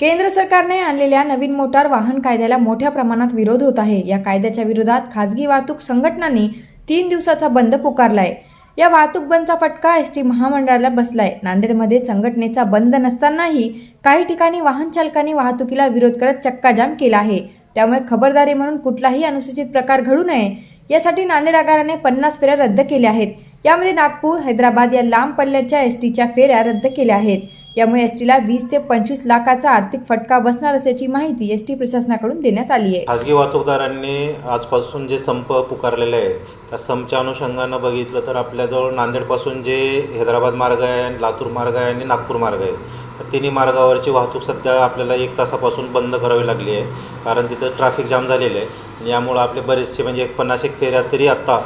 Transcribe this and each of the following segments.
केंद्र सरकारने आणलेल्या नवीन मोटार वाहन कायद्याला मोठ्या प्रमाणात विरोध होत आहे. या कायद्याच्या विरोधात खासगी वाहतूक संघटनांनी तीन दिवसाचा बंद पुकारलाय. या वाहतूक बंदचा फटका एस टी महामंडळाला बसलाय. नांदेडमध्ये संघटनेचा बंद नसतानाही काही ठिकाणी वाहन चालकांनी वाहतुकीला विरोध करत चक्काजाम केला आहे. त्यामुळे खबरदारी म्हणून कुठलाही अनुसूचित प्रकार घडू नये यासाठी नांदेड आगाराने पन्नास फेऱ्या रद्द केल्या आहेत. यामध्ये नागपूर हैदराबाद या लांब पल्ल्याच्या एस टीच्या फेऱ्या रद्द केल्या आहेत. यामुळे एस टीला वीस ते पंचवीस लाखाचा आर्थिक फटका बसणार असल्याची माहिती एस टी प्रशासनाकडून देण्यात आली आहे. खाजगी वाहतूकदारांनी आजपासून जे संप पुकारलेले आहे त्या संपच्या अनुषंगानं बघितलं तर आपल्याजवळ नांदेडपासून जे हैदराबाद मार्ग आहे लातूर मार्ग आहे आणि नागपूर मार्ग आहे तिन्ही मार्गावरची वाहतूक सध्या आपल्याला एक तासापासून बंद करावी लागली आहे. कारण तिथं ट्रॅफिक जाम झालेलं आहे यामुळं आपले बरेचसे म्हणजे एक पन्नास एक फेऱ्या तरी आत्ता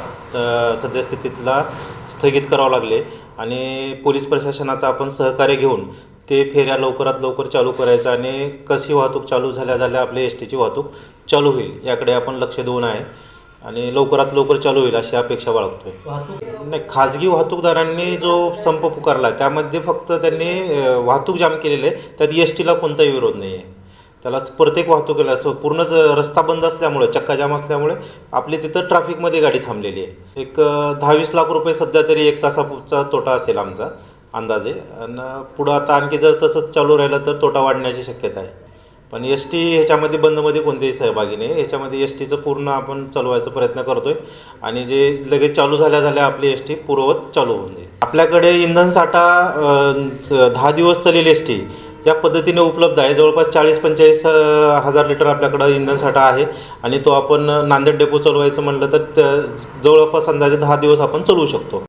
सद्यस्थितीतला स्थगित करावं लागले आणि पोलीस प्रशासनाचा आपण सहकार्य घेऊन ते फेऱ्या लवकरात लवकर चालू करायचं आणि कशी वाहतूक चालू झाल्या झाल्या आपल्या एस टीची वाहतूक चालू होईल याकडे आपण लक्ष देऊन आहे आणि लवकरात लवकर चालू होईल अशी अपेक्षा बाळगतोय. नाही खाजगी वाहतूकदारांनी जो संप पुकारला त्यामध्ये फक्त त्यांनी वाहतूक जाम केलेली आहे त्यात एस टीला कोणताही विरोध नाही आहे त्याला प्रत्येक वाहतुकीला असं पूर्णच रस्ता बंद असल्यामुळे चक्काजाम असल्यामुळे आपली तिथं ट्रॅफिकमध्ये गाडी थांबलेली आहे. एक दहावीस लाख रुपये सध्या तरी एक तासाचा तोटा असेल आमचा अंदाजे. आणि पुढं आता आणखी जर तसंच चालू राहिलं तर तोटा वाढण्याची शक्यता आहे. पण एस टी ह्याच्यामध्ये बंदमध्ये कोणतेही सहभागी नाही. ह्याच्यामध्ये एस टीचं पूर्ण आपण चालवायचा प्रयत्न करतो आहे आणि जे लगेच चालू झाल्या झाल्या आपली एस टी पूर्ववत चालू होऊन जाईल. आपल्याकडे इंधन साठा दहा दिवस चालेल एस टी या पद्धतीने उपलब्ध आहे. जवळपास चाळीस पंचेचाळीस हजार लिटर आपल्याकडं इंधन साठा आहे आणि तो आपण नांदेड डेपो चालवायचं म्हणलं तर जवळपास अंदाजे दहा दिवस आपण चालवू शकतो.